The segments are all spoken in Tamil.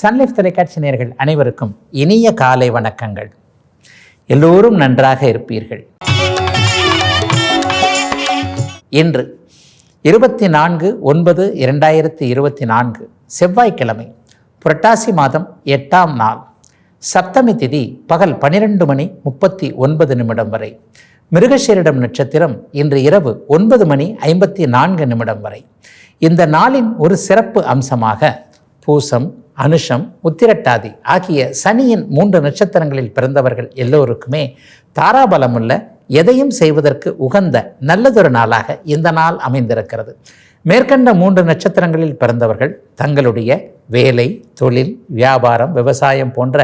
சன்லைஃப் தொலைக்காட்சி நேர்கள் அனைவருக்கும் இனிய காலை வணக்கங்கள். எல்லோரும் நன்றாக இருப்பீர்கள். இன்று இருபத்தி நான்கு ஒன்பது இரண்டாயிரத்தி இருபத்தி நான்கு செவ்வாய்க்கிழமை புரட்டாசி மாதம் எட்டாம் நாள். சப்தமி திதி பகல் பனிரெண்டு மணி முப்பத்தி ஒன்பது நிமிடம் வரை. மிருகசீரிடம் நட்சத்திரம் இன்று இரவு ஒன்பது மணி ஐம்பத்தி நான்கு நிமிடம் வரை. இந்த நாளின் ஒரு சிறப்பு அம்சமாக பூசம் அனுஷம் உத்திரட்டாதி ஆகிய சனியின் மூன்று நட்சத்திரங்களில் பிறந்தவர்கள் எல்லோருக்குமே தாராபலமுள்ள எதையும் செய்வதற்கு உகந்த நல்லதொரு நாளாக இந்த நாள் அமைந்திருக்கிறது. மேற்கண்ட மூன்று நட்சத்திரங்களில் பிறந்தவர்கள் தங்களுடைய வேலை தொழில் வியாபாரம் விவசாயம் போன்ற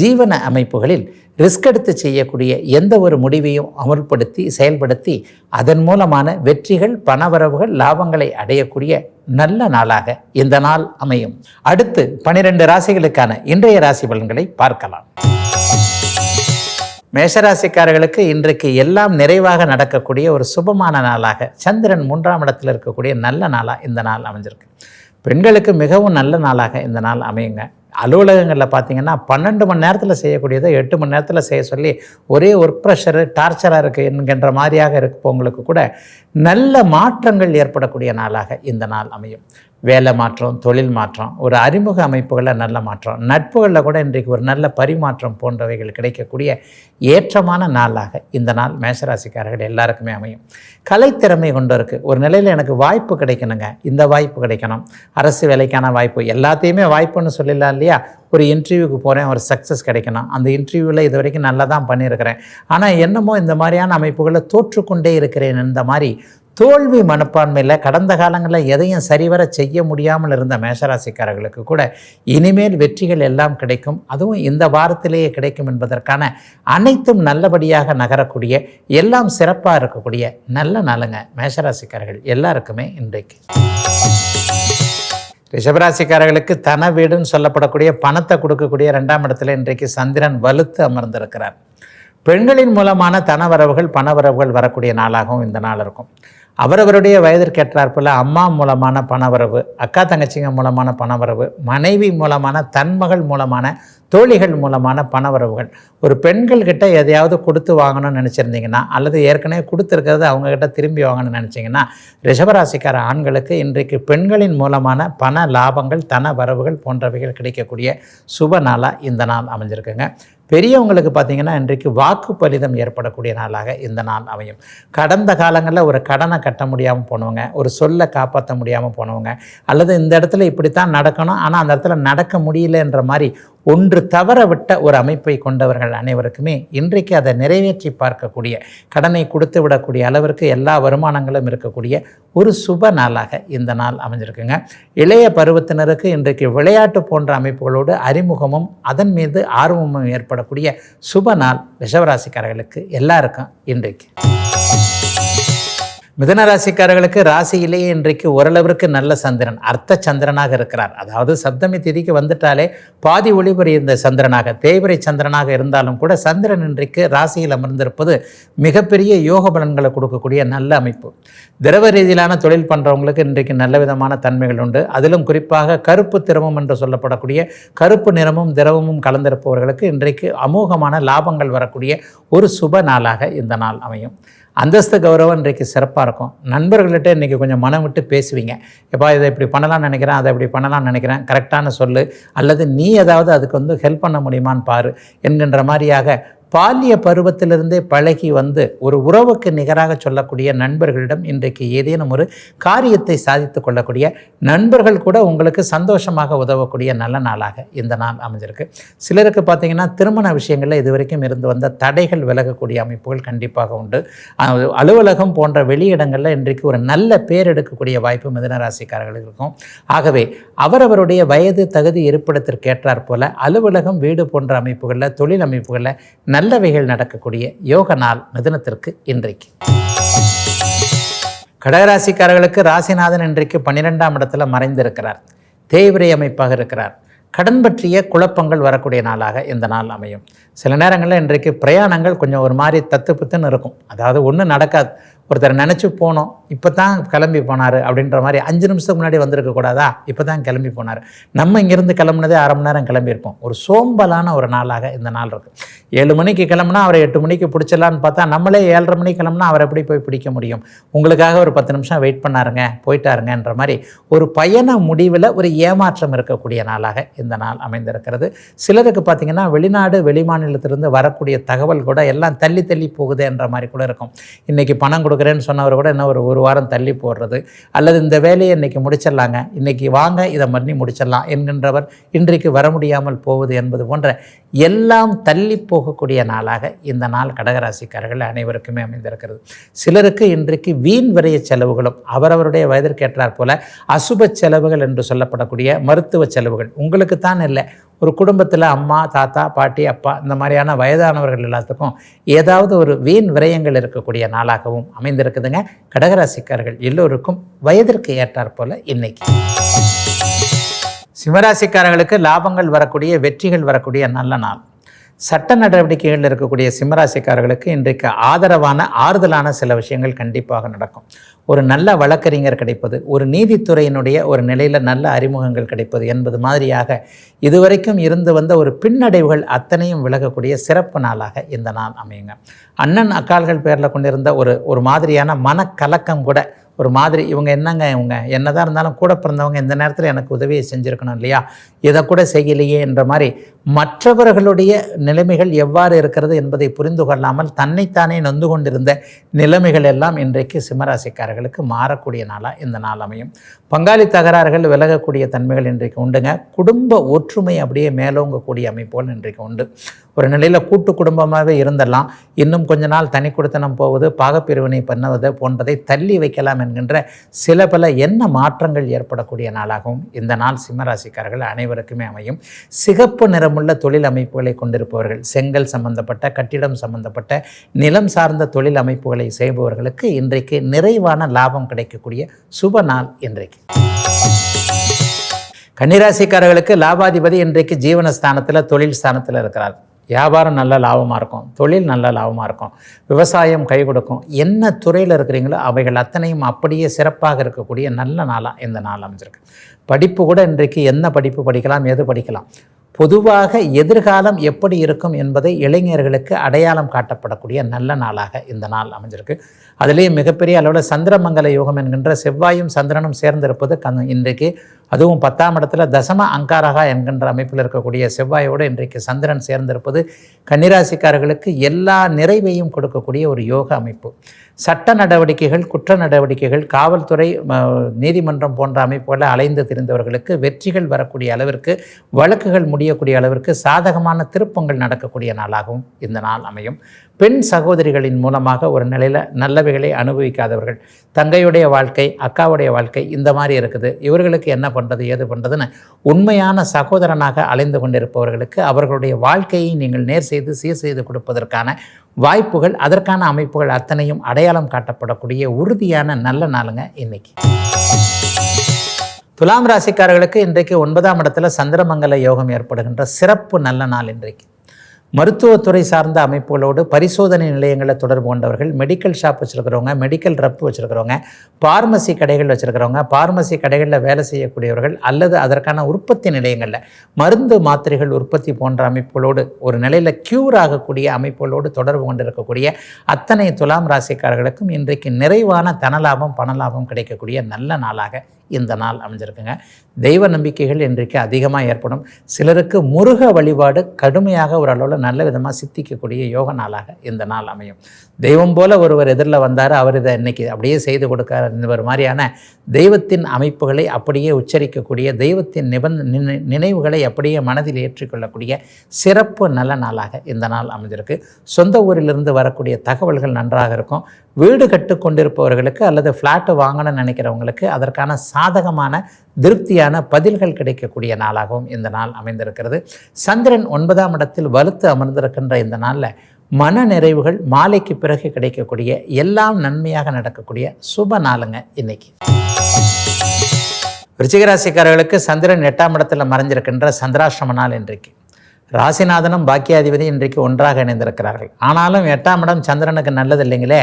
ஜீவன அமைப்புகளில் ரிஸ்க் எடுத்து செய்யக்கூடிய எந்த ஒரு முடிவையும் அமல்படுத்தி செயல்படுத்தி அதன் மூலமான வெற்றிகள் பணவரவுகள் லாபங்களை அடையக்கூடிய நல்ல நாளாக இந்த நாள் அமையும். அடுத்து பனிரெண்டு ராசிகளுக்கான இன்றைய ராசி பலன்களை பார்க்கலாம். மேஷராசிக்காரர்களுக்கு இன்றைக்கு எல்லாம் நிறைவாக நடக்கக்கூடிய ஒரு சுபமான நாளாக சந்திரன் மூன்றாம் இடத்தில் இருக்கக்கூடிய நல்ல நாளாக இந்த நாள் அமைஞ்சிருக்கு. பெண்களுக்கு மிகவும் நல்ல நாளாக இந்த நாள் அமையுங்க. அலுவலகங்களில் பார்த்தீங்கன்னா பன்னெண்டு மணி நேரத்தில் செய்யக்கூடியதை எட்டு மணி நேரத்தில் செய்ய சொல்லி ஒரே ஒர்க் ப்ரெஷரு டார்ச்சராக இருக்குது என்கின்ற மாதிரியாக இருப்பவங்களுக்கு கூட நல்ல மாற்றங்கள் ஏற்படக்கூடிய நாளாக இந்த நாள் அமையும். வேலை மாற்றம் தொழில் மாற்றம் ஒரு அறிமுக அமைப்புகளில் நல்ல மாற்றம். நட்புகளில் கூட இன்றைக்கு ஒரு நல்ல பரிமாற்றம் போன்றவைகள் கிடைக்கக்கூடிய ஏற்றமான நாளாக இந்த நாள் மேசராசிக்காரர்கள் எல்லாருக்குமே அமையும். கலைத்திறமை கொண்டவருக்கு ஒரு நிலையில் எனக்கு வாய்ப்பு கிடைக்கணுங்க. இந்த வாய்ப்பு கிடைக்கணும். அரசு வேலைக்கான வாய்ப்பு எல்லாத்தையுமே வாய்ப்புன்னு சொல்லலாம் இல்லையா? ஒரு இன்டர்வியூக்கு போகிறேன் ஒரு சக்ஸஸ் கிடைக்கணும். அந்த இன்டர்வியூவில் இது வரைக்கும் நல்லா தான் பண்ணியிருக்கிறேன். ஆனால் என்னமோ இந்த மாதிரியான அமைப்புகளில் தோற்றுக்கொண்டே இருக்கிறேன் இந்த மாதிரி தோல்வி மனப்பான்மையில் கடந்த காலங்களில் எதையும் சரிவர செய்ய முடியாமல் இருந்த மேஷராசிக்காரர்களுக்கு கூட இனிமேல் வெற்றிகள் எல்லாம் கிடைக்கும். அதுவும் இந்த வாரத்திலேயே கிடைக்கும் என்பதற்கான அனைத்தும் நல்லபடியாக நகரக்கூடிய எல்லாம் சிறப்பாக இருக்கக்கூடிய நல்ல நாளுங்க மேஷராசிக்காரர்கள் எல்லாருக்குமே இன்றைக்கு. ரிஷபராசிக்காரர்களுக்கு தன வீடுன்னு சொல்லப்படக்கூடிய பணத்தை கொடுக்கக்கூடிய ரெண்டாம் இடத்துல இன்றைக்கு சந்திரன் வலுத்து அமர்ந்திருக்கிறார். பெண்களின் மூலமான தனவரவுகள் பணவரவுகள் வரக்கூடிய நாளாகவும் இந்த நாள் இருக்கும். அவரவருடைய வயதிற்கேற்றாற்போல் அம்மா மூலமான பணவரவு அக்கா தங்கச்சிங்க மூலமான பணவரவு மனைவி மூலமான தன்மகள் மூலமான தோழிகள் மூலமான பணவரவுகள். ஒரு பெண்கள்கிட்ட எதையாவது கொடுத்து வாங்கணும்னு நினச்சிருந்தீங்கன்னா அல்லது ஏற்கனவே கொடுத்துருக்கிறது அவங்கக்கிட்ட திரும்பி வாங்கணும்னு நினச்சிங்கன்னா ரிஷபராசிக்கார ஆண்களுக்கு இன்றைக்கு பெண்களின் மூலமான பண லாபங்கள் தன வரவுகள் போன்றவைகள் கிடைக்கக்கூடிய சுப நாளாக இந்த நாள் அமைஞ்சிருக்குங்க. பெரியவங்களுக்கு பார்த்திங்கன்னா இன்றைக்கு வாக்கு பலிதம் ஏற்படக்கூடிய நாளாக இந்த நாள் அமையும். கடந்த காலங்களில் ஒரு கடனை கட்ட முடியாமல் போனவங்க ஒரு சொல்லை காப்பாற்ற முடியாமல் போனவங்க அல்லது இந்த இடத்துல இப்படித்தான் நடக்கணும் ஆனால் அந்த இடத்துல நடக்க முடியலன்ற மாதிரி ஒன்று தவற விட்ட ஒரு அமைப்பை கொண்டவர்கள் அனைவருக்குமே இன்றைக்கு அதை நிறைவேற்றி பார்க்கக்கூடிய கடனை கொடுத்து விடக்கூடிய அளவிற்கு எல்லா வருமானங்களும் இருக்கக்கூடிய ஒரு சுப நாளாக இந்த நாள் அமைஞ்சிருக்குங்க. இளைய பருவத்தினருக்கு இன்றைக்கு விளையாட்டு போன்ற அமைப்புகளோடு அறிமுகமும் அதன் மீது ஆர்வமும் ஏற்படக்கூடிய சுப நாள் ரிஷவராசிக்காரர்களுக்கு எல்லாருக்கும் இன்றைக்கு. மிதன ராசிக்காரர்களுக்கு ராசியிலேயே இன்றைக்கு ஓரளவிற்கு நல்ல சந்திரன் அர்த்த சந்திரனாக இருக்கிறார். அதாவது சப்தமி திதிக்கு வந்துட்டாலே பாதி ஒளிபுரி இருந்த சந்திரனாக தேய்பிரை சந்திரனாக இருந்தாலும் கூட சந்திரன் இன்றைக்கு ராசியில் அமர்ந்திருப்பது மிகப்பெரிய யோக பலன்களை கொடுக்கக்கூடிய நல்ல அமைப்பு. திரவ ரீதியிலான தொழில் பண்ணுறவங்களுக்கு இன்றைக்கு நல்ல விதமான தன்மைகள் உண்டு. அதிலும் குறிப்பாக கருப்பு திரவம் என்று சொல்லப்படக்கூடிய கருப்பு நிறமும் திரவமும் கலந்திருப்பவர்களுக்கு இன்றைக்கு அமோகமான லாபங்கள் வரக்கூடிய ஒரு சுப நாளாக இந்த நாள் அமையும். அந்தஸ்து கௌரவம் இன்றைக்கு சிறப்பாக இருக்கும். நண்பர்கள்ட்ட இன்றைக்கி கொஞ்சம் மனம் விட்டு பேசுவீங்க. எப்பா இதை இப்படி பண்ணலாம்னு நினைக்கிறேன் அதை இப்படி பண்ணலாம்னு நினைக்கிறேன் கரெக்டான சொல்லு. அல்லது நீ ஏதாவது அதுக்கு வந்து ஹெல்ப் பண்ண முடியுமான்னு பாரு என்கின்ற மாதிரியாக பாலிய பருவத்திலிருந்தே பழகி வந்து ஒரு உறவுக்கு நிகராக சொல்லக்கூடிய நண்பர்களிடம் இன்றைக்கு ஏதேனும் ஒரு காரியத்தை சாதித்து கொள்ளக்கூடிய நண்பர்கள் கூட உங்களுக்கு சந்தோஷமாக உதவக்கூடிய நல்ல நாளாக இந்த நாள் அமைஞ்சிருக்கு. சிலருக்கு பார்த்தீங்கன்னா திருமண விஷயங்களில் இதுவரைக்கும் இருந்து வந்த தடைகள் விலகக்கூடிய அமைப்புகள் கண்டிப்பாக உண்டு. அலுவலகம் போன்ற வெளியிடங்களில் இன்றைக்கு ஒரு நல்ல பேர் எடுக்கக்கூடிய வாய்ப்பு மிதனராசிக்காரர்களுக்கு இருக்கும். ஆகவே அவரவருடைய வயது தகுதி இருப்பிடத்திற்கு ஏற்றாற் போல அலுவலகம் வீடு போன்ற அமைப்புகளில் தொழில் அமைப்புகளில் நல்லவைகள் நடக்கக்கூடிய யோக நாள் மிதனத்திற்கு இன்றைக்கு. கடகராசிக்காரர்களுக்கு ராசிநாதன் இன்றைக்கு பன்னிரெண்டாம் இடத்துல மறைந்திருக்கிறார். தேய்விரை அமைப்பாக இருக்கிறார். கடன் பற்றிய குழப்பங்கள் வரக்கூடிய நாளாக இந்த நாள் அமையும். சில நேரங்களில் இன்றைக்கு பிரயாணங்கள் கொஞ்சம் ஒரு மாதிரி தத்து புத்துன்னு இருக்கும். அதாவது ஒன்றும் நடக்காது. ஒருத்தர் நினச்சி போனோம் இப்போ தான் கிளம்பி போனார் அப்படின்ற மாதிரி அஞ்சு நிமிஷத்துக்கு முன்னாடி வந்திருக்க கூடாதா? இப்போ தான் கிளம்பி போனார். நம்ம இங்கேருந்து கிளம்புனதே அரை மணி நேரம் கிளம்பியிருப்போம். ஒரு சோம்பலான ஒரு நாளாக இந்த நாள் இருக்குது ஏழு மணிக்கு கிளம்புனா அவரை எட்டு மணிக்கு பிடிச்சிடலான்னு பார்த்தா நம்மளே ஏழரை மணிக்கு கிளம்புனா அவரை எப்படி போய் பிடிக்க முடியும்? உங்களுக்காக ஒரு பத்து நிமிஷம் வெயிட் பண்ணாருங்க போயிட்டாருங்கன்ற மாதிரி ஒரு பயண முடிவில் ஒரு ஏமாற்றம் இருக்கக்கூடிய நாளாக இந்த நாள் அமைந்திருக்கிறது. சிலருக்கு பார்த்திங்கன்னா வெளிநாடு வெளிமாநிலத்திலிருந்து வரக்கூடிய தகவல் கூட எல்லாம் தள்ளி தள்ளி போகுதுன்ற மாதிரி கூட இருக்கும். இன்றைக்கி பணம் கொடுக்குறேன்னு சொன்னவர் கூட இன்னும் ஒரு ஒரு வாரம் தள்ளி போடுறது. அல்லது இந்த வேலையை இன்றைக்கி முடிச்சிடலாங்க. இன்றைக்கி வாங்க இதை பண்ணி முடிச்சிடலாம் என்கின்றவர் இன்றைக்கு வர முடியாமல் போவது என்பது போன்ற எல்லாம் தள்ளி போகக்கூடிய நாளாக இந்த நாள் கடகராசிக்காரர்கள் அனைவருக்குமே அமைந்திருக்கிறது. சிலருக்கு இன்றைக்கு வீண் விரைய செலவுகளும் அவரவருடைய வயதிற்கேற்றார் போல அசுப செலவுகள் என்று சொல்லப்படக்கூடிய மருத்துவ செலவுகள். உங்களுக்கு தான் இல்லை. ஒரு குடும்பத்தில் அம்மா தாத்தா பாட்டி அப்பா இந்த மாதிரியான வயதானவர்கள் எல்லாத்துக்கும் ஏதாவது ஒரு வீண் விரயங்கள் இருக்கக்கூடிய நாளாகவும் அமைந்திருக்குதுங்க. கடகராசிக்காரர்கள் எல்லோருக்கும் வயதிற்கு ஏற்றாற்போல் இன்னைக்கு. சிம்மராசிக்காரர்களுக்கு லாபங்கள் வரக்கூடிய வெற்றிகள் வரக்கூடிய நல்ல நாள். சட்ட நடவடிக்கைகளில் இருக்கக்கூடிய சிம்மராசிக்காரர்களுக்கு இன்றைக்கு ஆதரவான ஆறுதலான சில விஷயங்கள் கண்டிப்பாக நடக்கும். ஒரு நல்ல வழக்கறிஞர் கிடைப்பது ஒரு நீதித்துறையினுடைய ஒரு நிலையில் நல்ல அறிமுகங்கள் கிடைப்பது என்பது மாதிரியாக இதுவரைக்கும் இருந்து வந்த ஒரு பின்னடைவுகள் அத்தனையும் விலகக்கூடிய சிறப்பு நாளாக இந்த நாள் அமையுங்க. அண்ணன் அக்கால்கள் பேரில் கொண்டிருந்த ஒரு ஒரு மாதிரியான மனக்கலக்கம் கூட ஒரு மாதிரி இவங்க என்னங்க இவங்க? என்னதான் இருந்தாலும் கூட பிறந்தவங்க இந்த நேரத்தில் எனக்கு உதவியை செஞ்சுருக்கணும் இல்லையா? இதை கூட செய்யலையே என்ற மாதிரி மற்றவர்களுடைய நிலைமைகள் எவ்வாறு இருக்கிறது என்பதை புரிந்து கொள்ளாமல் தன்னைத்தானே நொந்து கொண்டிருந்த நிலைமைகள் எல்லாம் இன்றைக்கு சிம்மராசிக்காரர்களுக்கு மாறக்கூடிய நாளாக இந்த நாள் அமையும். பங்காளி தகராறுகள் விலகக்கூடிய தன்மைகள் இன்றைக்கு உண்டுங்க. குடும்ப ஒற்றுமை அப்படியே மேலோங்கக்கூடிய அமைப்போல் இன்றைக்கு உண்டு. ஒரு நிலையில் கூட்டு குடும்பமாகவே இருந்தெல்லாம் இன்னும் கொஞ்ச நாள் தனி கொடுத்தனம் போவது பாகப்பிரிவினை பண்ணுவது போன்றதை தள்ளி வைக்கலாம் என்கின்ற சில பல என்ன மாற்றங்கள் ஏற்படக்கூடிய நாளாகவும் இந்த நாள் சிம்மராசிக்காரர்கள் அனைவருக்குமே அமையும். சிகப்பு நிறமுள்ள தொழில் அமைப்புகளை கொண்டிருப்பவர்கள் செங்கல் சம்பந்தப்பட்ட கட்டிடம் சம்பந்தப்பட்ட நிலம் சார்ந்த தொழில் அமைப்புகளை செய்பவர்களுக்கு இன்றைக்கு நிறைவான லாபம் கிடைக்கக்கூடிய சுப நாள் இன்றைக்கு. கன்னிராசிக்காரர்களுக்கு லாபாதிபதி இன்றைக்கு ஜீவனஸ்தானத்தில் தொழில் ஸ்தானத்தில் இருக்கிறார். வியாபாரம் நல்ல லாபமாக இருக்கும் தொழில் நல்ல லாபமாக இருக்கும் விவசாயம் கை கொடுக்கும் என்ன துறையில் இருக்கிறீங்களோ அவைகள் அத்தனையும் அப்படியே சிறப்பாக இருக்கக்கூடிய நல்ல நாளாக இந்த நாள் அமைஞ்சிருக்கு. படிப்பு கூட இன்றைக்கு என்ன படிப்பு படிக்கலாம் எது படிக்கலாம்? பொதுவாக எதிர்காலம் எப்படி இருக்கும் என்பதை இளைஞர்களுக்கு அடையாளம் காட்டப்படக்கூடிய நல்ல நாளாக இந்த நாள் அமைஞ்சிருக்கு. அதுலேயும் மிகப்பெரிய அளவில் சந்திரமங்கல யோகம் என்கின்ற செவ்வாயும் சந்திரனும் சேர்ந்திருப்பது கண் இன்றைக்கு அதுவும் பத்தாம் இடத்துல தசம அங்காரகா என்கின்ற அமைப்பில் இருக்கக்கூடிய செவ்வாயோடு இன்றைக்கு சந்திரன் சேர்ந்திருப்பது கன்னிராசிக்காரர்களுக்கு எல்லா நிறைவையும் கொடுக்கக்கூடிய ஒரு யோக அமைப்பு. சட்ட நடவடிக்கைகள் குற்ற நடவடிக்கைகள் காவல்துறை நீதிமன்றம் போன்ற அமைப்புகளை அலைந்து திரிந்தவர்களுக்கு வெற்றிகள் வரக்கூடிய அளவிற்கு வழக்குகள் முடியக்கூடிய அளவிற்கு சாதகமான திருப்பங்கள் நடக்கக்கூடிய நாளாகவும் இந்த நாள் அமையும். பெண் சகோதரிகளின் மூலமாக ஒரு நிலையில் நல்லவைகளை அனுபவிக்காதவர்கள் தங்கையுடைய வாழ்க்கை அக்காவுடைய வாழ்க்கை இந்த மாதிரி இருக்குது. இவர்களுக்கு என்ன பண்ணுறது ஏது பண்ணுறதுன்னு உண்மையான சகோதரனாக அலைந்து கொண்டிருப்பவர்களுக்கு அவர்களுடைய வாழ்க்கையை நீங்கள் நேர் செய்து சீர் செய்து கொடுப்பதற்கான வாய்ப்புகள் அதற்கான அமைப்புகள் அத்தனையும் அடையாளம் காட்டப்படக்கூடிய உறுதியான நல்ல நாளுங்க இன்னைக்கு. துலாம் ராசிக்காரர்களுக்கு இன்றைக்கு ஒன்பதாம் இடத்துல சந்திரமங்கல யோகம் ஏற்படுகின்ற சிறப்பு நல்ல நாள் இன்றைக்கு. மருத்துவத்துறை சார்ந்த அமைப்புகளோடு பரிசோதனை நிலையங்களை தொடர்பு கொண்டவர்கள் மெடிக்கல் ஷாப் வச்சுருக்கிறவங்க மெடிக்கல் ரப் வச்சுருக்கிறவங்க பார்மசி கடைகள் வச்சுருக்கிறவங்க பார்மசி கடைகளில் வேலை செய்யக்கூடியவர்கள் அல்லது அதற்கான உற்பத்தி நிலையங்களில் மருந்து மாத்திரைகள் உற்பத்தி போன்ற அமைப்புகளோடு ஒரு நிலையில் க்யூர் ஆகக்கூடிய அமைப்புகளோடு தொடர்பு கொண்டிருக்கக்கூடிய அத்தனை துலாம் ராசிக்காரர்களுக்கும் இன்றைக்கு நிறைவான தனலாபம் பணலாபம் கிடைக்கக்கூடிய நல்ல நாளாக இந்த நாள் அமைஞ்சிருக்குங்க. தெய்வ நம்பிக்கைகள் இன்றைக்கு அதிகமாக ஏற்படும். சிலருக்கு முருக வழிபாடு கடுமையாக ஓரளவில் நல்ல விதமாக சித்திக்கக்கூடிய யோக நாளாக இந்த நாள் அமையும். தெய்வம் போல ஒருவர் எதிரில் வந்தார் அவர் இதை இன்றைக்கி அப்படியே செய்து கொடுக்கார் இந்த மாதிரியான தெய்வத்தின் அமைப்புகளை அப்படியே உச்சரிக்கக்கூடிய தெய்வத்தின் நிபந்த நினைவுகளை அப்படியே மனதில் ஏற்றிக்கொள்ளக்கூடிய சிறப்பு நல்ல நாளாக இந்த நாள் அமைஞ்சிருக்கு. சொந்த ஊரிலிருந்து வரக்கூடிய தகவல்கள் நன்றாக இருக்கும். வீடு கட்டுக்கொண்டிருப்பவர்களுக்கு அல்லது ஃப்ளாட்டு வாங்கணும்னு நினைக்கிறவங்களுக்கு அதற்கான சாதகமான திருப்தியான பதில்கள் கிடைக்கக்கூடிய நாளாகவும் இந்த நாள் அமைந்திருக்கிறது. சந்திரன் ஒன்பதாம் இடத்தில் வலுத்து அமர்ந்திருக்கின்ற இந்த நாளில் மன நிறைவுகள் மாலைக்கு பிறகு கிடைக்கக்கூடிய எல்லாம் நன்மையாக நடக்கக்கூடிய சுப நாளுங்க இன்னைக்கு. ரிச்சிகராசிக்காரர்களுக்கு சந்திரன் எட்டாம் இடத்தில் மறைஞ்சிருக்கின்ற சந்திராசிரம நாள் இன்றைக்கு. ராசிநாதனும் பாக்கியாதிபதி இன்றைக்கு ஒன்றாக இணைந்திருக்கிறார்கள். ஆனாலும் எட்டாம் இடம் சந்திரனுக்கு நல்லது இல்லைங்களே?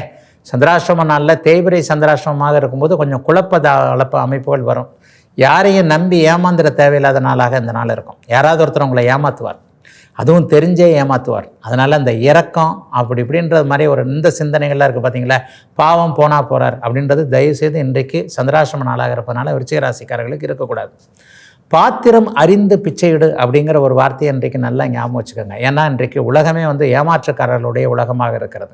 சந்திராசிரம நாளில் தேய்பிரை சந்திராசிரமமாக இருக்கும்போது கொஞ்சம் குழப்பத அளப்ப அமைப்புகள் வரும். யாரையும் நம்பி ஏமாந்துட தேவையில்லாத நாளாக இந்த நாள் இருக்கும். யாராவது ஒருத்தர் உங்களை ஏமாற்றுவார் அதுவும் தெரிஞ்சே ஏமாற்றுவார் அதனால் அந்த இறக்கம் அப்படி இப்படின்றது மாதிரி ஒரு இந்த சிந்தனைகள்லாம் இருக்குது பார்த்தீங்களா பாவம் போனால் போகிறார் அப்படின்றது தயவுசெய்து இன்றைக்கு சந்திராசிரம நாளாக இருப்பதனால விருச்சிக ராசிக்காரர்களுக்கு இருக்கக்கூடாது. பாத்திரம் அறிந்து பிச்சையிடு அப்படிங்கிற ஒரு வார்த்தையை இன்றைக்கு நல்லா ஞாபகம் வச்சுக்கோங்க. ஏன்னா இன்றைக்கு உலகமே வந்து ஏமாற்றுக்காரர்களுடைய உலகமாக இருக்கிறது.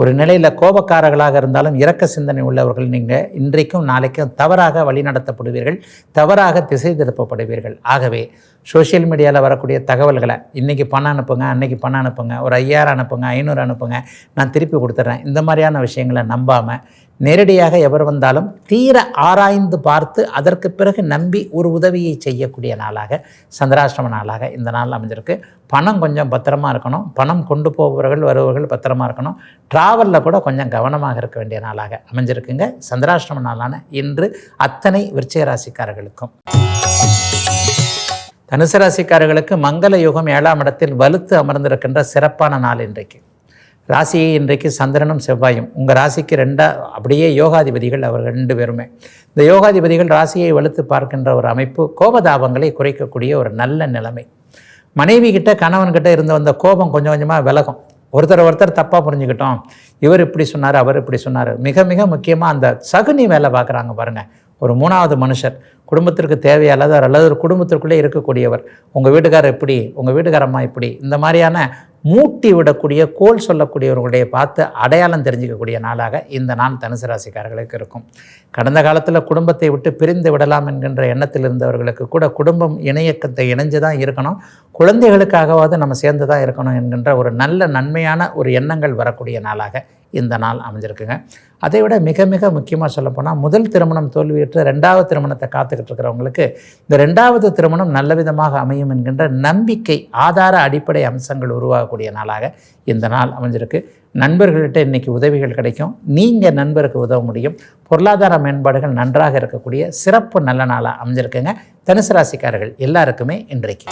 ஒரு நிலையில் கோபக்காரர்களாக இருந்தாலும் இரக்க சிந்தனை உள்ளவர்கள் நீங்கள் இன்றைக்கும் நாளைக்கும் தவறாக வழிநடத்தப்படுவீர்கள் தவறாக திசை திருப்பப்படுவீர்கள். ஆகவே சோஷியல் மீடியாவில் வரக்கூடிய தகவல்களை இன்றைக்கி பணம் அனுப்புங்க அன்றைக்கி பணம் அனுப்புங்க ஒரு ஐயாயிரம் அனுப்புங்க ஐநூறு அனுப்புங்க நான் திருப்பி கொடுத்துட்றேன். இந்த மாதிரியான விஷயங்களை நம்பாமல் நேரடியாக எவர் வந்தாலும் தீர ஆராய்ந்து பார்த்து அதற்கு பிறகு நம்பி ஒரு உதவியை செய்யக்கூடிய நாளாக சந்திராஷ்டிரம நாளாக இந்த நாள் அமைஞ்சிருக்கு. பணம் கொஞ்சம் பத்திரமா இருக்கணும். பணம் கொண்டு போபவர்கள் வருபவர்கள் பத்திரமா இருக்கணும். ட்ராவலில் கூட கொஞ்சம் கவனமாக இருக்க வேண்டிய நாளாக அமைஞ்சிருக்குங்க. சந்திராஷ்டிரம நாளான இன்று அத்தனை விருச்சிக ராசிக்காரர்களுக்கும். தனுசு ராசிக்காரர்களுக்கு மங்கள யுகம் ஏழாம் இடத்தில் வலுத்து அமர்ந்திருக்கின்ற சிறப்பான நாள் இன்றைக்கு. ராசியை இன்றைக்கு சந்திரனும் செவ்வாயும். உங்கள் ராசிக்கு ரெண்டா அப்படியே யோகாதிபதிகள் அவர்கள் ரெண்டு பேருமே. இந்த யோகாதிபதிகள் ராசியை வலுத்து பார்க்கின்ற ஒரு அமைப்பு கோபதாபங்களை குறைக்கக்கூடிய ஒரு நல்ல நிலைமை. மனைவி கிட்ட கணவன்கிட்ட இருந்து வந்த கோபம் கொஞ்சம் கொஞ்சமாக விலகும். ஒருத்தர் ஒருத்தர் தப்பாக புரிஞ்சுக்கிட்டோம். இவர் இப்படி சொன்னார் அவர் இப்படி சொன்னார். மிக மிக முக்கியமாக அந்த சகுனி வேலை பார்க்குறாங்க பாருங்கள் ஒரு மூணாவது மனுஷர். குடும்பத்திற்கு தேவையானவர் அல்லது ஒரு குடும்பத்திற்குள்ளே இருக்கக்கூடியவர். உங்கள் வீட்டுக்காரர் எப்படி உங்கள் வீட்டுக்காரம்மா இப்படி. இந்த மாதிரியான மூட்டி விடக்கூடிய கோல் சொல்லக்கூடியவர்களுடைய பார்த்து அடையாளம் தெரிஞ்சிக்கக்கூடிய நாளாக இந்த நாள் தனுசு ராசிக்காரர்களுக்கு இருக்கும். கடந்த காலத்தில் குடும்பத்தை விட்டு பிரிந்து விடலாம் என்கின்ற எண்ணத்தில் இருந்தவர்களுக்கு கூட குடும்பம் இணையக்கத்தை இணைஞ்சு தான் இருக்கணும். குழந்தைகளுக்காகவாவது நம்ம சேர்ந்து தான் இருக்கணும் என்கின்ற ஒரு நல்ல நன்மையான ஒரு எண்ணங்கள் வரக்கூடிய நாளாக இந்த நாள் அமைஞ்சிருக்குங்க. அதை விட மிக மிக முக்கியமாக சொல்லப்போனால் முதல் திருமணம் தோல்வியுற்று ரெண்டாவது திருமணத்தை காத்துக்கிட்டு இருக்கிறவங்களுக்கு இந்த ரெண்டாவது திருமணம் நல்ல விதமாக அமையும் என்கின்ற நம்பிக்கை ஆதார அடிப்படை அம்சங்கள் உருவாகக்கூடிய நாளாக இந்த நாள் அமைஞ்சிருக்கு. நண்பர்கள்ட்ட இன்றைக்கி உதவிகள் கிடைக்கும். நீங்கள் நண்பருக்கு உதவ முடியும். பொருளாதார மேம்பாடுகள் நன்றாக இருக்கக்கூடிய சிறப்பு நல்ல நாளாக அமைஞ்சிருக்குங்க. தனுசு ராசிக்காரர்கள் எல்லாருக்குமே இன்றைக்கு.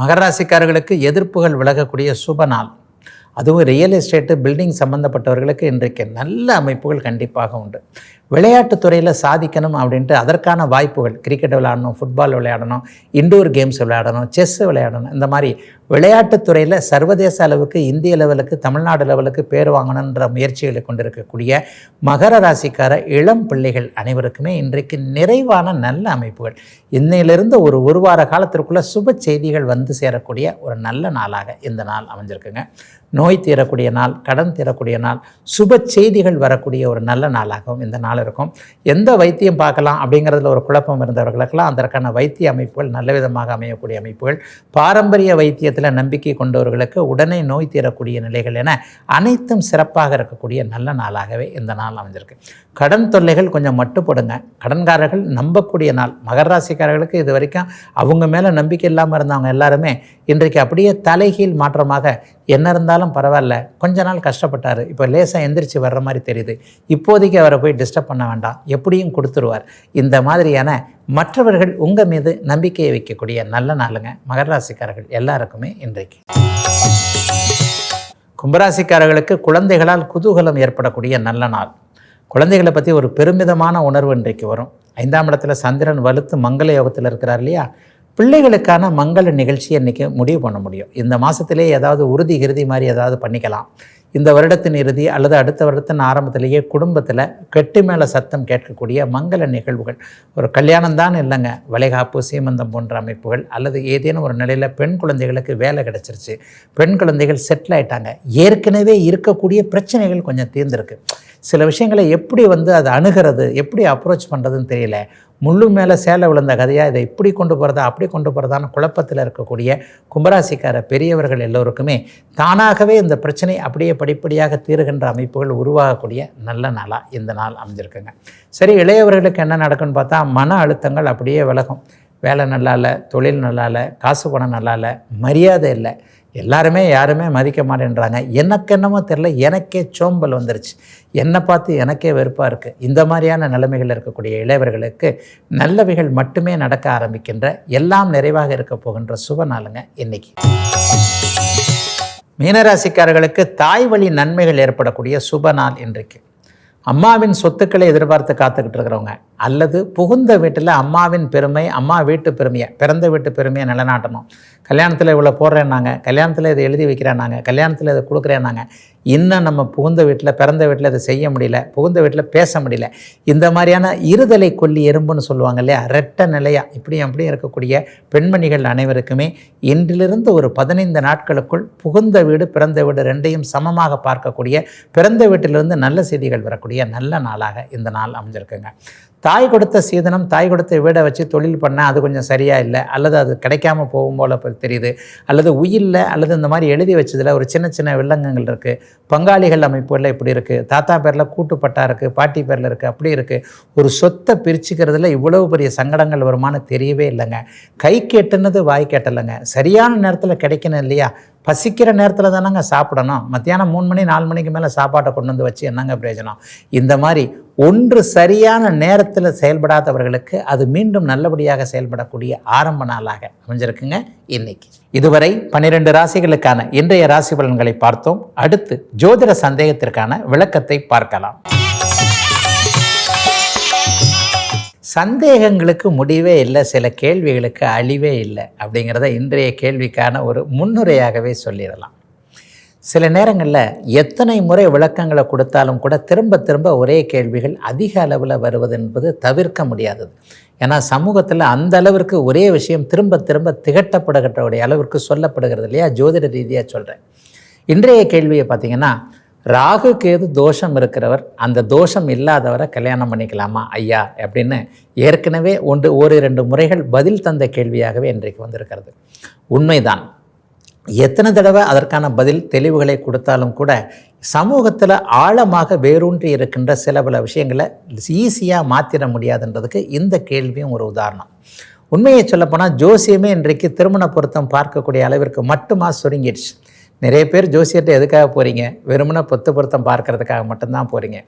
மகராசிக்காரர்களுக்கு எதிர்ப்புகள் விலகக்கூடிய சுப நாள். அதுவும் ரியல் எஸ்டேட்டு பில்டிங் சம்மந்தப்பட்டவர்களுக்கு இன்றைக்கு நல்ல அமைப்புகள் கண்டிப்பாக உண்டு. விளையாட்டுத்துறையில் சாதிக்கணும் அப்படின்ட்டு அதற்கான வாய்ப்புகள் கிரிக்கெட் விளையாடணும் ஃபுட்பால் விளையாடணும் இண்டோர் கேம்ஸ் விளையாடணும் செஸ் விளையாடணும் இந்த மாதிரி விளையாட்டுத்துறையில் சர்வதேச அளவுக்கு இந்திய லெவலுக்கு தமிழ்நாடு லெவலுக்கு பேர் வாங்கணுன்ற முயற்சிகளை கொண்டிருக்கக்கூடிய மகர ராசிக்கார இளம் பிள்ளைகள் அனைவருக்குமே இன்றைக்கு நிறைவான நல்ல அமைப்புகள். இன்னையிலிருந்து ஒரு ஒரு வார காலத்திற்குள்ளே சுப செய்திகள் வந்து சேரக்கூடிய ஒரு நல்ல நாளாக இந்த நாள் அமைஞ்சிருக்குங்க. நோய் தீரக்கூடிய நாள் கடன் தீரக்கூடிய நாள் சுப செய்திகள் வரக்கூடிய ஒரு நல்ல நாளாகவும் இந்த நாள் இருக்கும். எந்த வைத்தியம் பார்க்கலாம் அப்படிங்கிறதுல ஒரு குழப்பம் இருந்தவர்களுக்கெல்லாம் அதற்கான வைத்திய அமைப்புகள் நல்ல விதமாக அமையக்கூடிய அமைப்புகள் பாரம்பரிய வைத்தியத்தில் நம்பிக்கை கொண்டவர்களுக்கு உடனே நோய் தீரக்கூடிய நிலைகள் என அனைத்தும் சிறப்பாக இருக்கக்கூடிய நல்ல நாளாகவே இந்த நாள் அமைஞ்சிருக்கு. கடன் தொல்லைகள் கொஞ்சம் மட்டுப்படுங்க கடன்காரர்கள் நம்பக்கூடிய நாள். மகர ராசிக்காரர்களுக்கு இது வரைக்கும் அவங்க மேலே நம்பிக்கை இல்லாமல் இருந்தவங்க எல்லாருமே இன்றைக்கு அப்படியே தலைகீழ் மாற்றமாக என்ன இருந்தாலும் பரவாயில்ல. கொஞ்ச நாள் கஷ்டப்பட்டார். இப்போ லேசாக எந்திரிச்சு வர்ற மாதிரி தெரியுது. இப்போதைக்கு அவரை போய் டிஸ்டர்ப் பண்ண வேண்டாம். எப்படியும் கொடுத்துருவார். இந்த மாதிரியான மற்றவர்கள் உங்கள் மீது நம்பிக்கையை வைக்கக்கூடிய நல்ல நாளுங்க. மகர ராசிக்காரர்கள் எல்லாருக்குமே இன்றைக்கு. கும்பராசிக்காரர்களுக்கு குழந்தைகளால் குதூகலம் ஏற்படக்கூடிய நல்ல நாள். குழந்தைகளை பற்றி ஒரு பெருமிதமான உணர்வு இன்றைக்கு வரும். ஐந்தாம் இடத்துல சந்திரன் வலுத்து மங்கள யோகத்தில் இருக்கிறார் இல்லையா? பிள்ளைகளுக்கான மங்கள நிகழ்ச்சியை இன்றைக்கி முடிவு பண்ண முடியும். இந்த மாதத்திலே ஏதாவது உறுதி கிருதி மாதிரி ஏதாவது பண்ணிக்கலாம். இந்த வருடத்தின் இறுதி அல்லது அடுத்த வருடத்தின் ஆரம்பத்திலேயே குடும்பத்தில் கெட்டு மேலே சத்தம் கேட்கக்கூடிய மங்கள நிகழ்வுகள். ஒரு கல்யாணம் தான் இல்லைங்க. வளைகாப்பு சீமந்தம் போன்ற அமைப்புகள் அல்லது ஏதேனும் ஒரு நிலையில் பெண் குழந்தைகளுக்கு வேலை கிடச்சிருச்சு. பெண் குழந்தைகள் செட்டில் ஆயிட்டாங்க. ஏற்கனவே இருக்கக்கூடிய பிரச்சனைகள் கொஞ்சம் தீர்ந்துருக்கு. சில விஷயங்களை எப்படி வந்து அதை அணுகிறது எப்படி அப்ரோச் பண்ணுறதுன்னு தெரியல. முள்ளு மேலே சேலை விழுந்த கதையாக இதை இப்படி கொண்டு போகிறதா அப்படி கொண்டு போகிறதான்னு குழப்பத்தில் இருக்கக்கூடிய கும்பராசிக்கார பெரியவர்கள் எல்லோருக்குமே தானாகவே இந்த பிரச்சனை அப்படியே படிப்படியாக தீருகின்ற அமைப்புகள் உருவாகக்கூடிய நல்ல நாளாக இந்த நாள் அமைஞ்சிருக்குங்க. சரி இளையவர்களுக்கு என்ன நடக்குன்னு பார்த்தா மன அழுத்தங்கள் அப்படியே விலகும். வேலை நல்லா இல்லை தொழில் நல்லா இல்லை காசு பணம் நல்லா இல்லை மரியாதை இல்லை. எல்லாருமே யாருமே மதிக்க மாட்டேன்றாங்க. எனக்கு என்னமோ தெரில எனக்கே சோம்பல் வந்துருச்சு. என்னை பார்த்து எனக்கே வெறுப்பாக இருக்குது இந்த மாதிரியான நிலைமைகள் இருக்கக்கூடிய இளையவர்களுக்கு நல்லவைகள் மட்டுமே நடக்க ஆரம்பிக்கின்ற எல்லாம் நிறைவாக இருக்க போகின்ற சுப நாளுங்க இன்னைக்கு. மீனராசிக்காரர்களுக்கு தாய் வழி நன்மைகள் ஏற்படக்கூடிய சுப நாள் இன்றைக்கு. அம்மாவின் சொத்துக்களை எதிர்பார்த்து காத்துக்கிட்டு இருக்கிறவங்க. அல்லது புகுந்த வீட்டில் அம்மாவின் பெருமை அம்மா வீட்டு பெருமையை பிறந்த வீட்டு பெருமையை நிலநாட்டணும். கல்யாணத்தில் இவ்வளோ போடுறேன்னாங்க கல்யாணத்தில் இதை எழுதி வைக்கிறேன்னாங்க கல்யாணத்தில் இதை கொடுக்குறேன்னாங்க. இன்னும் நம்ம புகுந்த வீட்டில் பிறந்த வீட்டில் இதை செய்ய முடியல புகுந்த வீட்டில் பேச முடியல. இந்த மாதிரியான இருதலை கொல்லி எறும்புன்னு சொல்லுவாங்க இல்லையா ரெட்ட நிலையா இப்படியும் அப்படியும் இருக்கக்கூடிய பெண்மணிகள் அனைவருக்குமே இன்றிலிருந்து ஒரு பதினைந்து நாட்களுக்குள் புகுந்த வீடு பிறந்த வீடு ரெண்டையும் சமமாக பார்க்கக்கூடிய பிறந்த வீட்டிலிருந்து நல்ல செய்திகள் வரக்கூடிய நல்ல நாளாக இந்த நாள் அமைஞ்சிருக்குங்க. தாய் கொடுத்த சீதனம் தாய் கொடுத்த வீடை வச்சு தொழில் பண்ண அது கொஞ்சம் சரியாக இல்லை அல்லது அது கிடைக்காம போகும் போல தெரியுது. அல்லது உயிரில் அல்லது இந்த மாதிரி எழுதி வச்சதில் ஒரு சின்ன சின்ன வில்லங்கங்கள் இருக்குது பங்காளிகள் அமைப்புகளில் இப்படி இருக்குது தாத்தா பேரில் கூட்டுப்பட்டா இருக்குது பாட்டி பேரில் இருக்குது அப்படி இருக்குது ஒரு சொத்தை பிரிச்சுக்கிறதுல இவ்வளவு பெரிய சங்கடங்கள் வருமானு தெரியவே இல்லைங்க. கை கேட்டுனது வாய் கேட்டலைங்க. சரியான நேரத்தில் கிடைக்கணும் இல்லையா? பசிக்கிற நேரத்தில் தானேங்க சாப்பிடணும். மத்தியானம் மூணு மணி நாலு மணிக்கு மேலே சாப்பாட்டை கொண்டு வந்து வச்சு என்னங்க பிரயோஜனம்? இந்த மாதிரி ஒன்று சரியான நேரத்தில் செயல்படாதவர்களுக்கு அது மீண்டும் நல்லபடியாக செயல்படக்கூடிய ஆரம்ப நாளாக அமைஞ்சிருக்குங்க இன்னைக்கு. இதுவரை பன்னிரெண்டு ராசிகளுக்கான இன்றைய ராசி பலன்களை பார்த்தோம். அடுத்து ஜோதிட சந்தேகத்திற்கான விளக்கத்தை பார்க்கலாம். சந்தேகங்களுக்கு முடிவே இல்லை சில கேள்விகளுக்கு அழிவே இல்லை அப்படிங்கிறத இன்றைய கேள்விக்கான ஒரு முன்னுரையாகவே சொல்லிடலாம். சில நேரங்களில் எத்தனை முறை விளக்கங்களை கொடுத்தாலும் கூட திரும்ப திரும்ப ஒரே கேள்விகள் அதிக அளவில் வருவது என்பது தவிர்க்க முடியாதது. ஏன்னா சமூகத்தில் அந்த அளவிற்கு ஒரே விஷயம் திரும்ப திரும்ப திகட்டப்படுகின்ற அளவிற்கு சொல்லப்படுகிறது இல்லையா? ஜோதிட ரீதியாக சொல்கிறேன் இன்றைய கேள்வியை பார்த்தீங்கன்னா ராகு கேது தோஷம் இருக்கிறவர் அந்த தோஷம் இல்லாதவரை கல்யாணம் பண்ணிக்கலாமா? ஐயா அப்படின்னு ஏற்கனவே ஒன்று ஒரு இரண்டு முறைகள் பதில் தந்த கேள்வியாகவே இன்றைக்கு வந்திருக்கிறது. உண்மைதான். எத்தனை தடவை அதற்கான பதில் தெளிவுகளை கொடுத்தாலும் கூட சமூகத்தில் ஆழமாக வேரூன்றி இருக்கின்ற சில பல விஷயங்களை ஈஸியாக மாற்றிட முடியாதுன்றதுக்கு இந்த கேள்வியும் ஒரு உதாரணம். உண்மையை சொல்லப்போனால் ஜோசியமே இன்றைக்கு திருமண பொருத்தம் பார்க்கக்கூடிய அளவிற்கு மட்டுமா சுருங்கிடுச்சு. நிறைய பேர் ஜோசியர்கிட்ட எதுக்காக போகிறீங்க வெறுமனே பத்து பொருத்தம் பார்க்கறதுக்காக மட்டும்தான் போகிறீங்க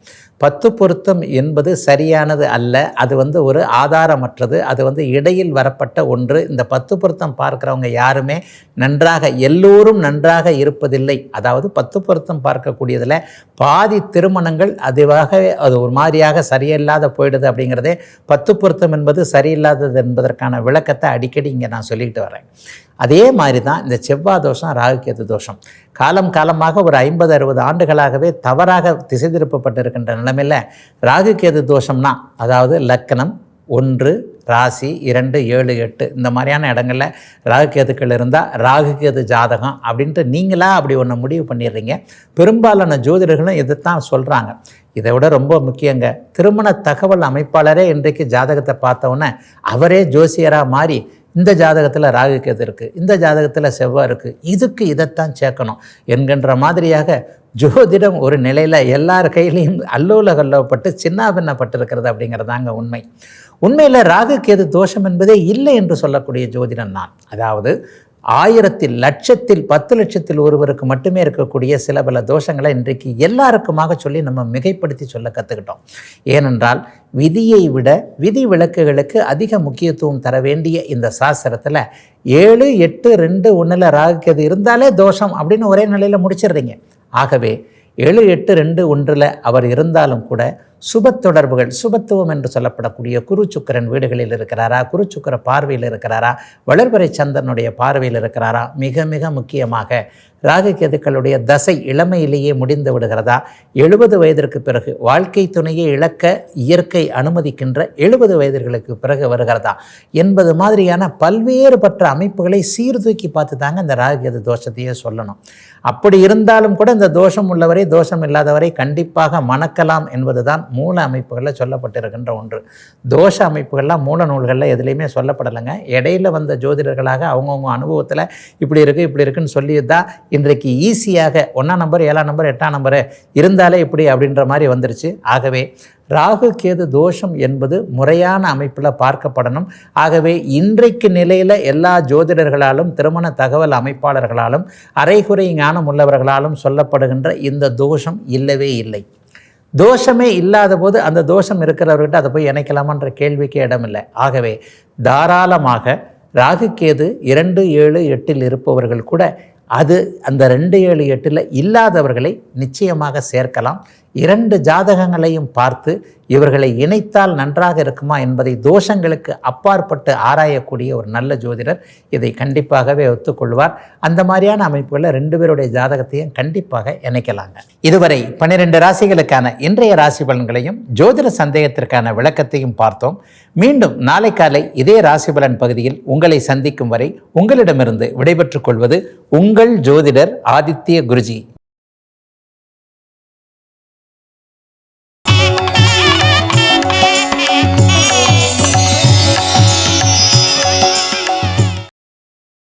பத்து பொருத்தம் என்பது சரியானது அல்ல. அது வந்து ஒரு ஆதாரமற்றது. அது வந்து இடையில் வரப்பட்ட ஒன்று. இந்த பத்து பொருத்தம் பார்க்குறவங்க யாருமே நன்றாக எல்லோரும் நன்றாக இருப்பதில்லை. அதாவது பத்து பொருத்தம் பார்க்கக்கூடியதில் பாதி திருமணங்கள் அதுவாகவே அது ஒரு மாதிரியாக சரியில்லாத போயிடுது அப்படிங்கிறதே பத்து பொருத்தம் என்பது சரியில்லாதது என்பதற்கான விளக்கத்தை அடிக்கடி இங்கே நான் சொல்லிக்கிட்டு வரேன். அதே மாதிரி தான் இந்த செவ்வாய் தோஷம் ராகுகேது தோஷம். காலம் காலமாக ஒரு ஐம்பது அறுபது ஆண்டுகளாகவே தவறாக திசை திருப்பப்பட்டிருக்கின்ற நிலைமையில் ராகுகேது தோஷம்னா அதாவது லக்கணம் ஒன்று ராசி இரண்டு ஏழு எட்டு இந்த மாதிரியான இடங்களில் ராகுகேதுக்கள் இருந்தால் ராகுகேது ஜாதகம் அப்படின்ட்டு நீங்களாக அப்படி ஒன்று முடிவு பண்ணிடுறீங்க. பெரும்பாலான ஜோதிடர்களும் இதைத்தான் சொல்கிறாங்க இதை விட ரொம்ப முக்கியங்க. திருமண தகவல் அமைப்பாளரே இன்றைக்கு ஜாதகத்தை பார்த்தோன்னே அவரே ஜோசியராக மாறி இந்த ஜாதகத்தில் ராகு கேது இருக்குது இந்த ஜாதகத்தில் செவ்வாய் இருக்குது இதுக்கு இதைத்தான் சேர்க்கணும் என்கின்ற மாதிரியாக ஜோதிடம் ஒரு நிலையில் எல்லார் கையிலையும் அல்லோல கல்லவப்பட்டு சின்னாபின்னப்பட்டிருக்கிறது அப்படிங்கிறதாங்க உண்மை. உண்மையில் ராகு கேது தோஷம் என்பதே இல்லை என்று சொல்லக்கூடிய ஜோதிடம் நான் அதாவது ஆயிரத்தில் லட்சத்தில் பத்து லட்சத்தில் ஒருவருக்கு மட்டுமே இருக்கக்கூடிய சில பல தோஷங்களை இன்றைக்கு எல்லாருக்குமாக சொல்லி நம்ம மிகைப்படுத்தி சொல்ல கற்றுக்கிட்டோம் ஏனென்றால் விதியை விட விதி விளக்குகளுக்கு அதிக முக்கியத்துவம் தர வேண்டிய இந்த சாஸ்திரத்தில் ஏழு எட்டு ரெண்டு ஒன்றில் ராகுக்கது இருந்தாலே தோஷம் அப்படின்னு ஒரே நிலையில் முடிச்சிடுறீங்க. ஆகவே ஏழு எட்டு ரெண்டு ஒன்றில் அவர் இருந்தாலும் கூட சுப தொடர்புகள் சுபத்துவம் என்று சொல்லப்படக்கூடிய குருச்சுக்கரன் வீடுகளில் இருக்கிறாரா குருச்சுக்கர பார்வையில் இருக்கிறாரா வளர்பறை சந்திரனுடைய பார்வையில் இருக்கிறாரா மிக மிக முக்கியமாக ராகுகேதுக்களுடைய தசை இளமையிலேயே முடிந்து விடுகிறதா எழுபது வயதிற்கு பிறகு வாழ்க்கை துணையை இழக்க இயற்கை அனுமதிக்கின்ற எழுபது வயதிற்கு பிறகு வருகிறதா என்பது மாதிரியான பல்வேறுபட்ட அமைப்புகளை சீர்தூக்கி பார்த்து தாங்க இந்த ராகுகேது தோஷத்தையே சொல்லணும். அப்படி இருந்தாலும் கூட இந்த தோஷம் உள்ளவரை தோஷம் இல்லாதவரை கண்டிப்பாக மணக்கலாம் என்பதுதான் மூல அமைப்புகளில் சொல்லப்பட்டிருக்கின்ற ஒன்று. தோஷ அமைப்புகள்லாம் மூல நூல்களில் எதுலேயுமே சொல்லப்படலைங்க. இடையில வந்த ஜோதிடர்களாக அவங்கவுங்க அனுபவத்தில் இப்படி இருக்குது இப்படி இருக்குன்னு சொல்லி தான் இன்றைக்கு ஈஸியாக ஒன்றாம் நம்பர் ஏழாம் நம்பர் எட்டாம் நம்பர் இருந்தாலே இப்படி அப்படின்ற மாதிரி வந்துருச்சு. ஆகவே ராகு கேது தோஷம் என்பது முறையான அமைப்பில் பார்க்கப்படணும். ஆகவே இன்றைக்கு நிலையில் எல்லா ஜோதிடர்களாலும் திருமண தகவல் அமைப்பாளர்களாலும் அரைகுறை ஞானம் உள்ளவர்களாலும் சொல்லப்படுகின்ற இந்த தோஷம் இல்லவே இல்லை. தோஷமே இல்லாத போது அந்த தோஷம் இருக்கிறவர்கிட்ட அதை போய் இணைக்கலாமான்ற கேள்விக்கு இடமில்லை. ஆகவே தாராளமாக ராகு கேது இரண்டு ஏழு எட்டில் இருப்பவர்கள் கூட அது அந்த ரெண்டு ஏழு எட்டில் இல்லாதவர்களை நிச்சயமாக சேர்க்கலாம். இரண்டு ஜாதகங்களையும் பார்த்து இவர்களை இணைத்தால் நன்றாக இருக்குமா என்பதை தோஷங்களுக்கு அப்பாற்பட்டு ஆராயக்கூடிய ஒரு நல்ல ஜோதிடர் இதை கண்டிப்பாகவே ஒத்துக்கொள்வார். அந்த மாதிரியான அமைப்புகளில் ரெண்டு பேருடைய ஜாதகத்தையும் கண்டிப்பாக இணைக்கலாங்க. இதுவரை பன்னிரெண்டு ராசிகளுக்கான இன்றைய ராசி பலன்களையும் ஜோதிட சந்தேகத்திற்கான விளக்கத்தையும் பார்த்தோம். மீண்டும் நாளை காலை இதே ராசி பலன் பகுதியில் உங்களை சந்திக்கும் வரை உங்களிடமிருந்து விடைபெற்றுக் கொள்வது உங்கள் ஜோதிடர் ஆதித்ய குருஜி.